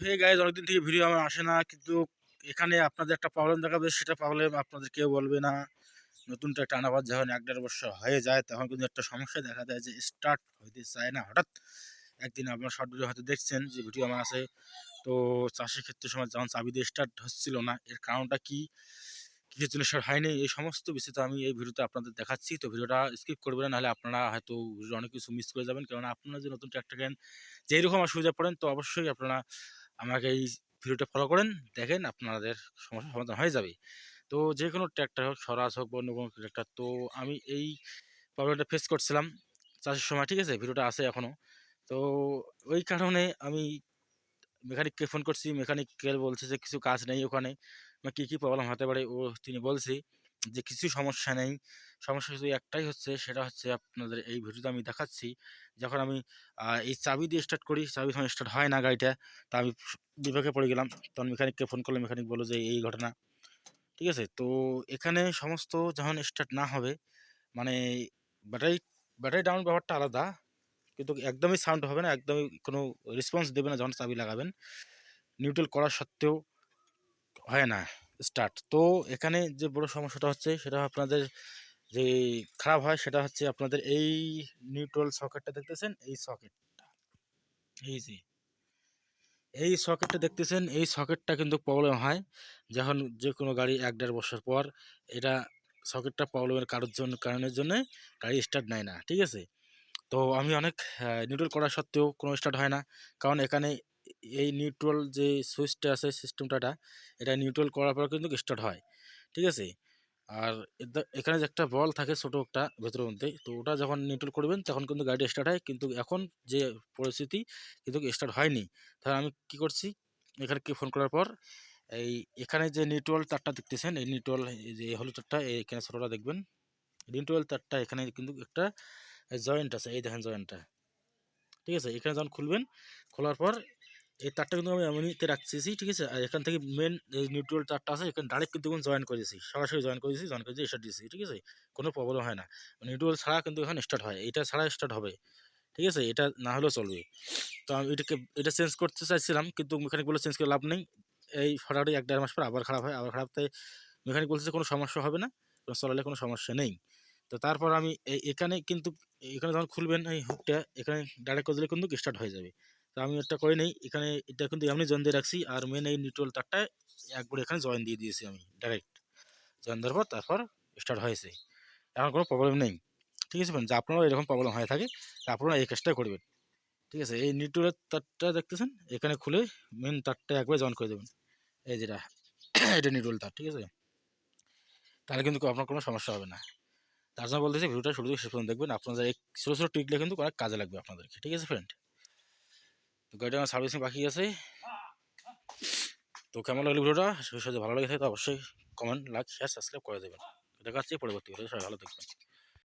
Hey guys অনেকদিন থেকে video আমার আসে না, কিন্তু এখানে আপনাদের একটা প্রবলেম দেখাবে, সেটা প্রবলেম আপনাদের কেউ বলবে না। নতুনটা টানাবাদ যখন এক দেড় বছর হয়ে যায়, তখন কিন্তু একটা সমস্যা দেখা দেয় যে স্টার্ট হইতে চায় না। হঠাৎ একদিন আপনার শর্ট ভিডিও হয়তো দেখছেন যে ভিডিও আমার আছে। তো চাষের ক্ষেত্রে সময় যখন চাবি দিয়ে স্টার্ট হচ্ছিল না, এর কারণটা কি? কিছু জন্য স্টার্ট হয়নি, এই সমস্ত বিষয়তে আমি এই ভিডিওতে আপনাদের দেখাচ্ছি। তো ভিডিওটা স্কিপ করবেন না নাহলে আপনারা হয়তো অনেক কিছু মিস করে যাবেন। কারণ আপনারা যে নতুন ট্র্যাক্টর কেন যে এরকম অসুবিধা পড়েন, তো অবশ্যই আপনারা আমাকে এই ভিডিওটা ফলো করেন, দেখেন আপনাদের সমস্যার সমাধান হয়ে যাবে। তো যে কোনো ট্র্যাক্টর হোক, স্বরাজ হোক বা অন্য কোনো ট্র্যাক্টর তো আমি এই প্রবলেমটা ফেস করছিলাম চাষের সময়, ঠিক আছে? ভিডিওটা আছে এখনও তো ওই কারণে আমি মেকানিককে ফোন করছি। মেকানিককে বলছে যে, কিছু কাজ নেই ওখানে। বা কী কী প্রবলেম হতে পারে? ও তিনি বলছি যে কিছু সমস্যা নেই। সমস্যা শুধু একটাই হচ্ছে, সেটা হচ্ছে আপনাদের এই ভিডিওতে আমি দেখাচ্ছি, যখন আমি এই চাবি দিয়ে স্টার্ট করি, চাবি যখন স্টার্ট হয় না গাড়িটা, তা আমি বিভাগে পড়ে গেলাম। তখন মেকানিককে ফোন করলে মেকানিক বলো যে, এই ঘটনা। ঠিক আছে? তো এখানে সমস্ত যখন স্টার্ট না হবে মানে ব্যাটারি ব্যাটারি ডাউন ব্যাপারটা আলাদা, কিন্তু একদমই সাউন্ড হবে না, একদমই কোনো রেসপন্স দেবে না যখন চাবি লাগাবেন। নিউট্রাল করা সত্ত্বেও হয় না। স্টার্ট তো এখানে যে বড় সমস্যাটা হচ্ছে, সেটা আপনাদের যে খারাপ হয়, সেটা হচ্ছে আপনাদের এই নিউট্রাল সকেটটা দেখতেছেন, এই সকেটটা এই যে। এই সকেটটা দেখতেছেন, এই সকেটটা কিন্তু প্রবলেম হয় যখন যে কোনো গাড়ি এক দেড় বছর পর এটা সকেটটা প্রবলেমের কারোর জন্য কারণের জন্য গাড়ি স্টার্ট নেয় না, ঠিক আছে? তো আমি অনেক নিউট্রাল করা সত্ত্বেও কোনো স্টার্ট হয় না। কারণ এখানে এই নিউট্রাল যে সুইচটা আছে সিস্টেমটা এটা নিউট্রাল করার পর কিন্তু স্টার্ট হয়, ঠিক আছে? আর এখানে যে একটা বল থাকে ছোটো একটা ভেতরের মধ্যে, তো ওটা যখন নিউট্রাল করবেন, তখন কিন্তু গাড়িটা স্টার্ট হয়, কিন্তু এখন যে পরিস্থিতি, কিন্তু স্টার্ট হয়নি। তাহলে আমি কি করছি? এখানে কি ফোন করার পর, এই এখানে যে নিউট্রাল তারটা দেখতেছেন, এই নিউট্রাল যে হলুদ তারটা এখানে ছোটোটা দেখবেন। নিউট্রাল তারটা এখানে কিন্তু একটা জয়েন্ট আছে, এই দেখেন জয়েন্টটা ঠিক আছে? এখানে যখন খুলবেন, খোলার পর এই তারটা কিন্তু আমি এমনিতে রাখতেছি, ঠিক আছে? আর এখান থেকে মেন এই নিউট্রাল তারটা আছে, এখানে ডাইরেক্ট কিন্তু জয়েন করেছি। সরাসরি জয়েন করে দিয়েছি জয়েন করেছি স্টার্ট দিয়েছি, ঠিক আছে? কোনো প্রবলেম হয় না। নিউট্রাল ছাড়া কিন্তু এখানে স্টার্ট হয়, এটা ছাড়া স্টার্ট হবে, ঠিক আছে? এটা না হলেও চলবে। তো আমি এটাকে, এটা চেঞ্জ করতে চাইছিলাম, কিন্তু মেকানিক বলে চেঞ্জ করে লাভ নেই। এই ফটাফটি এক দেড় মাস পর আবার খারাপ হয়, আবার খারাপ তাই মেকানিক বলছে কোনো সমস্যা হবে না চলালে কোনো সমস্যা নেই। তো তারপর আমি এই এখানে কিন্তু, এখানে যখন খুলবেন এই হুকটা এখানে ডাইরেক্ট করে দিলে কিন্তু স্টার্ট হয়ে যাবে। আমি এটা করে নেই। এখানে এটা কিন্তু এমনি জয়েন দিয়ে রাখছি। আর মেন এই নিউট্রাল তারটা একবার এখানে জয়েন দিয়ে দিয়েছি আমি ডাইরেক্ট জয়েন দেওয়ার পর তারপর স্টার্ট হয়েছে। এখন কোনো প্রবলেম নেই। ঠিক আছে যে আপনারাও এরকম প্রবলেম হয়ে থাকে আপনারা এই কাজটা করবেন। ঠিক আছে? এই নিউট্রালের তারটা দেখতেছেন? এখানে খুলে মেন তারটা একবার জয়েন করে দেবেন। এই যেটা, এটা নিউট্রাল তার, ঠিক আছে? তাহলে কিন্তু আপনার কোনো সমস্যা হবে না। তার জন্য বলতেছি ভিডিওটা শুরু থেকে শেষ পর্যন্ত দেখবেন। আপনাদের এই ছোটো ছোটো টিকলে কিন্তু অনেক কাজে লাগবে আপনাদেরকে। ঠিক আছে ফ্রেন্ড তো গাড়িটা সার্ভিসিং বাকি আছে? তো কেমন লাগল ভিডিওটা? সাথে ভালো লাগে তো অবশ্যই কমেন্ট লাইক শেয়ার সাবস্ক্রাইব করে দেবেন। দেখা যাচ্ছে পরবর্তী ভিডিও সবাই ভালো থাকবেন।